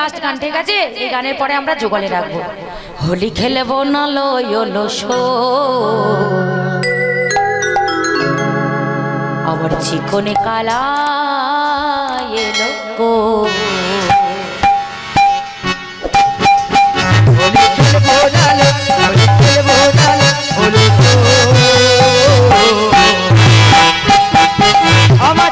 Last গান, ঠিক আছে? এই গানের পরে আমরা যোগালে রাখব। হোলি খেলব না লয়লো শো আমার চিকনে কালা এলো হোলি আমার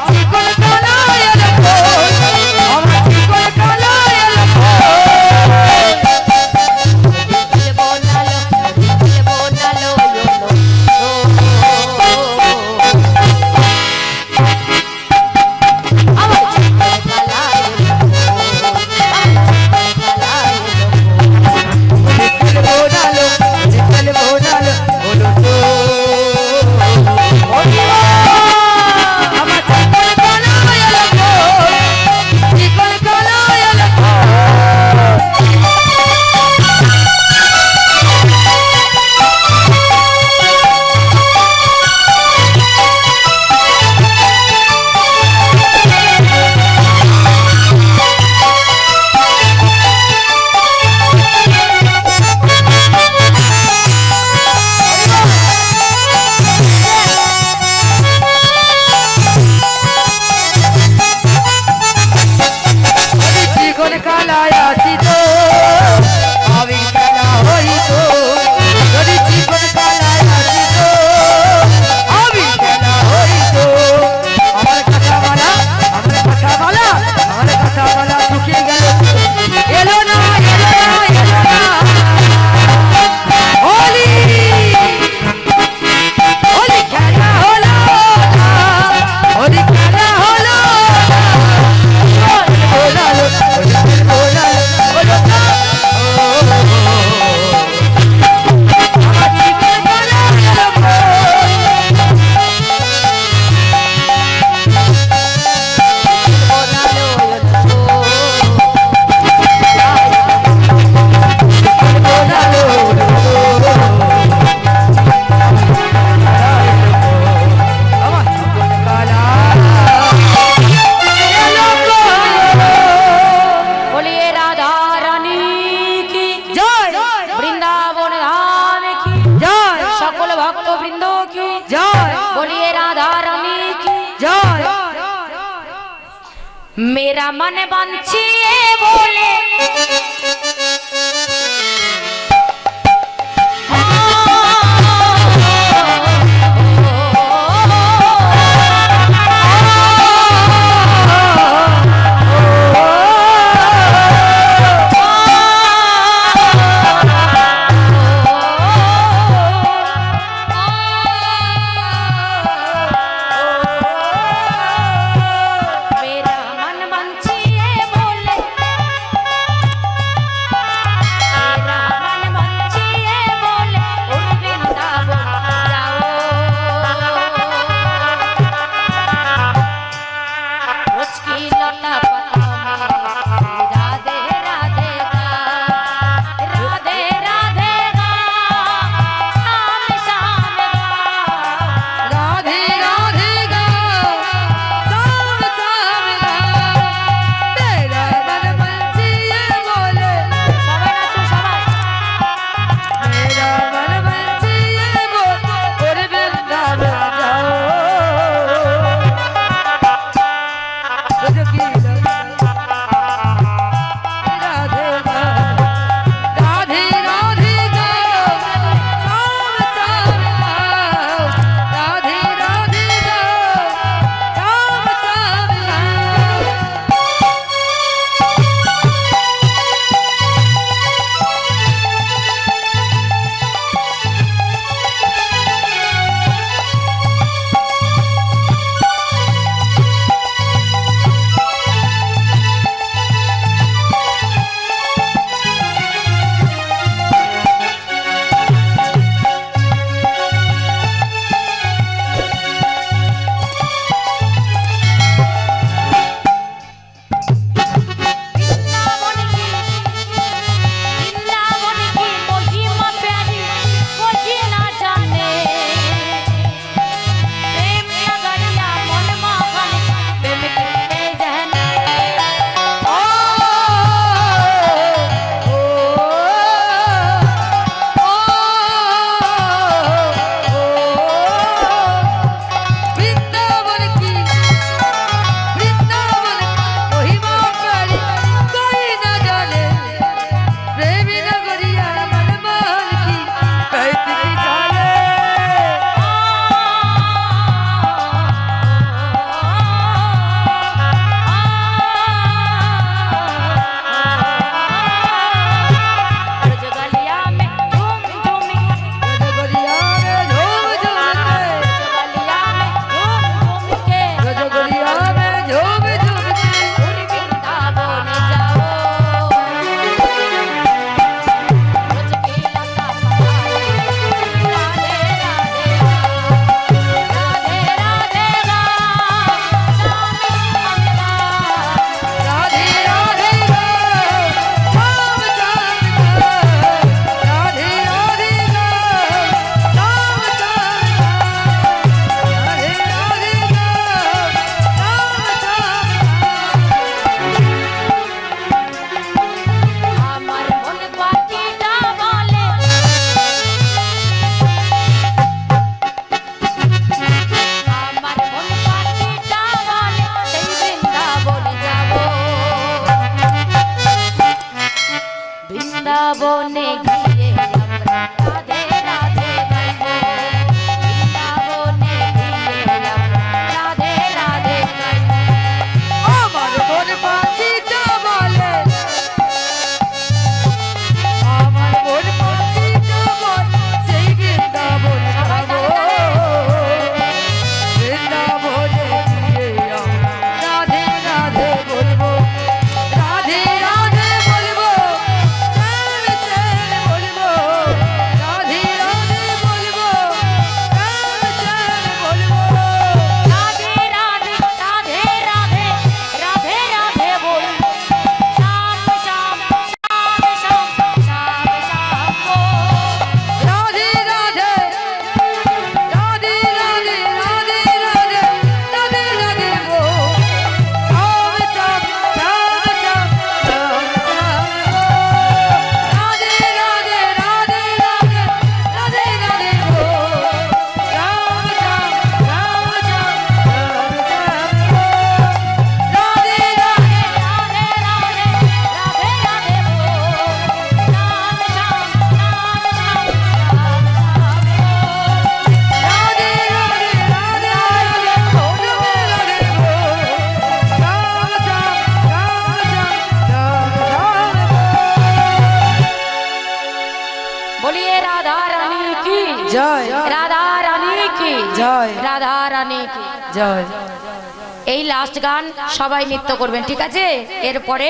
এই লাস্ট গান সবাই নৃত্য করবেন, ঠিক আছে? এরপরে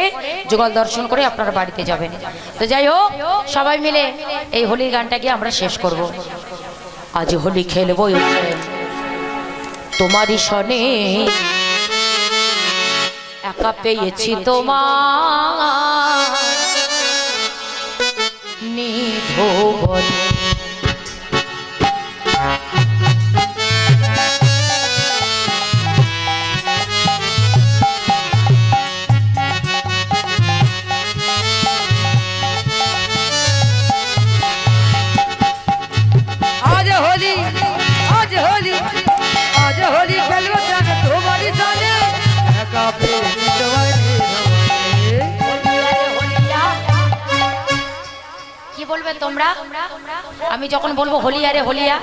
যুগল দর্শন করে আপনার বাড়িতে যাবেন। তো যাই হোক, সবাই মিলে এই হোলির গানটাকে আমরা শেষ করব। আজ হোলি খেলব তোমারই সনে একা পেয়েছি তোমার নিভবনে কি বলবে তোমরা? আমি যখন বলব হলিয়া রে হলিয়া।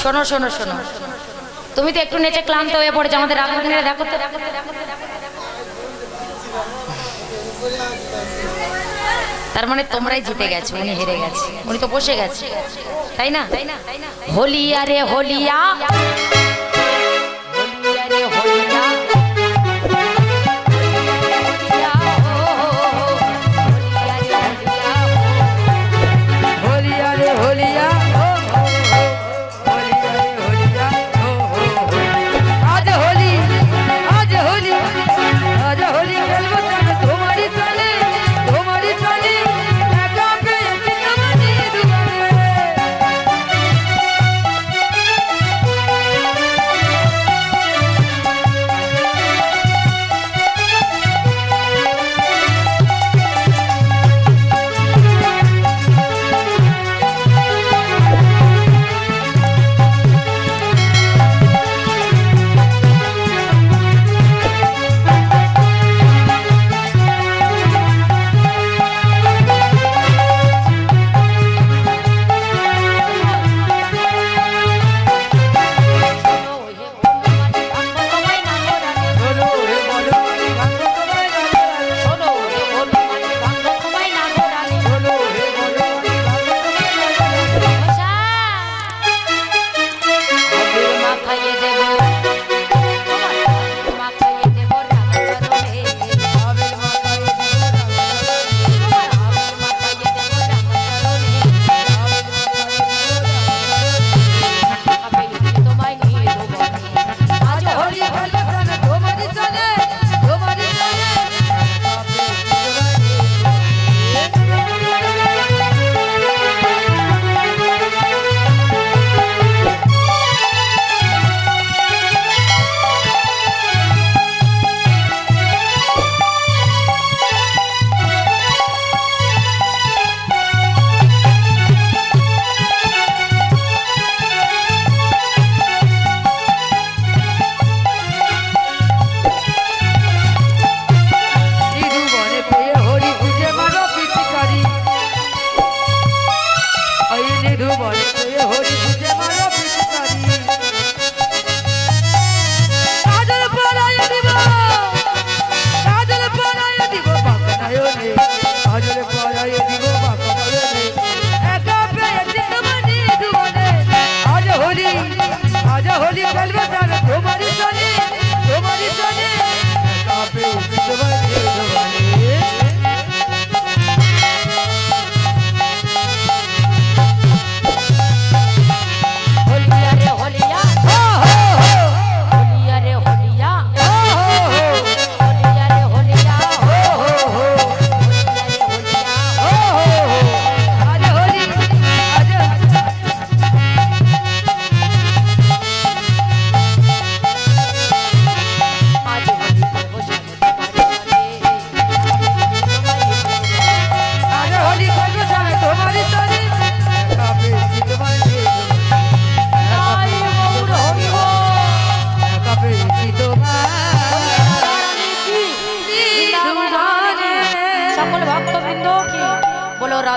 শোনো শোনো শোনো। তুমি তো একটু নেচে ক্লান্ত হয়ে পড়েছে, আমাদের রাখুন দেখো তো। তার মানে তোমরাই জিতে গেছো, উনি হেরে গেছে, উনি তো বসে গেছে। তাই না? হোলিয়া রে হোলিয়া।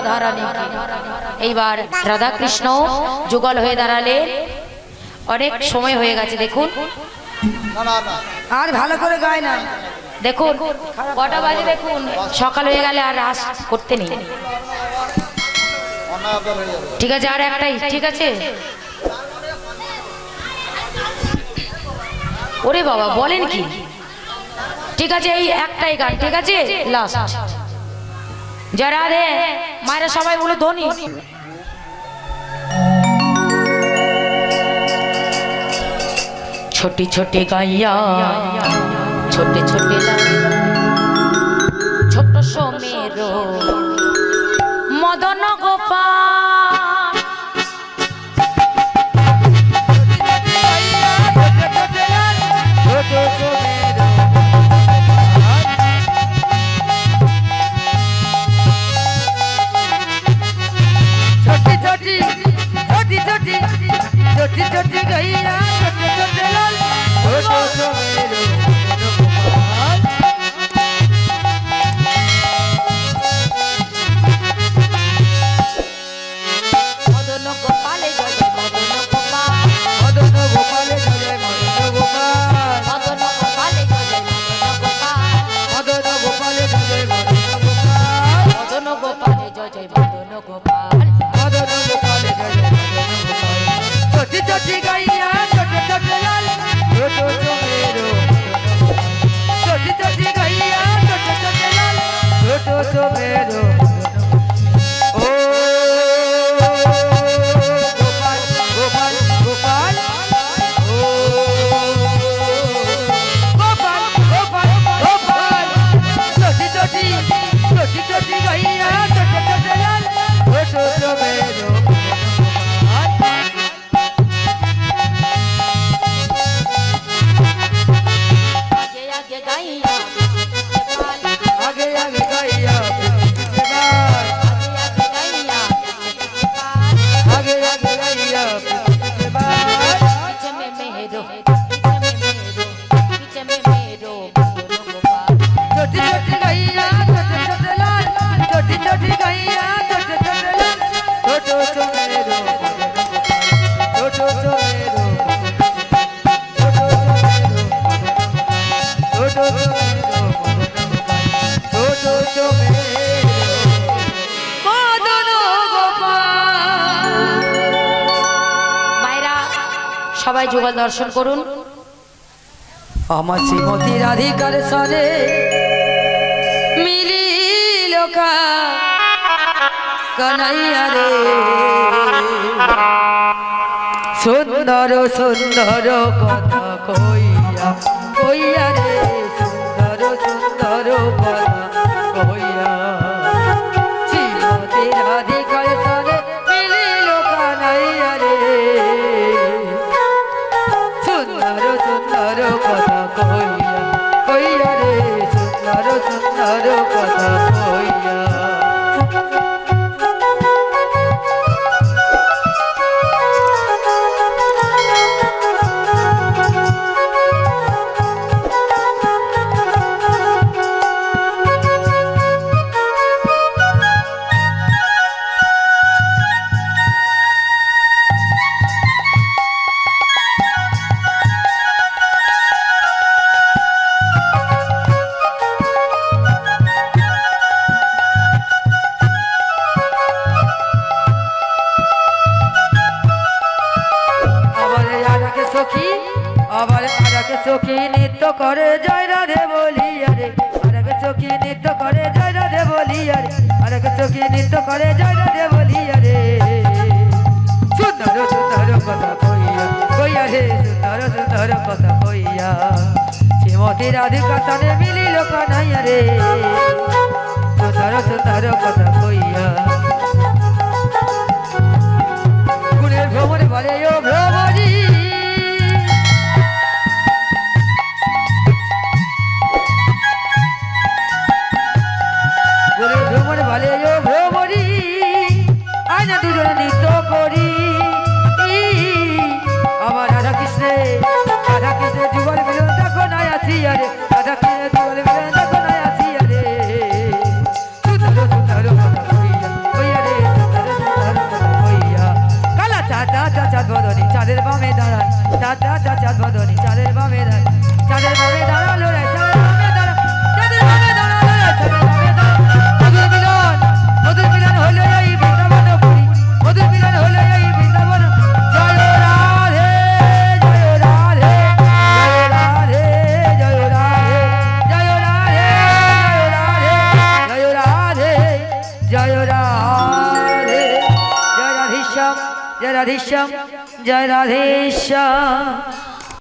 এইবার এইবার রাধাকৃষ্ণ যুগল হয়ে দাঁড়ালে অনেক সময় হয়ে গেছে দেখুন। আর ভালো করে গায় না। দেখুন কটা বাজে দেখুন। সকাল হয়ে গেলে আর রাস করতে নেই। ঠিক আছে আর একটাই ঠিক আছে? ওরে বাবা বলেন কি? ঠিক আছে এই একটাই গান ঠিক আছে? লাস্ট যারা রে মায়েরা সবাই বলে ধনী ছোটি ছোটি গাইয়া ছোটি ছোটি ছোট সমেরো छोटी छोटी गैया। সবাই যুগল দর্শন করুন। আমার শ্রীমতী রাধিকার সরে মিলিল কানাইয়া সুন্দর সুন্দর কথা কইয়া কইয়া রে, সুন্দর সুন্দর কথা সুন্দর কথা হইয়া। শ্রীমতী রাধিকা সনে মিলিল কানাইয়ারে সুতর সুতর কথা হইয়া গুণের ভ্রমণ বলে, ও ভ্রমণ জয় রাধেশ্যাম।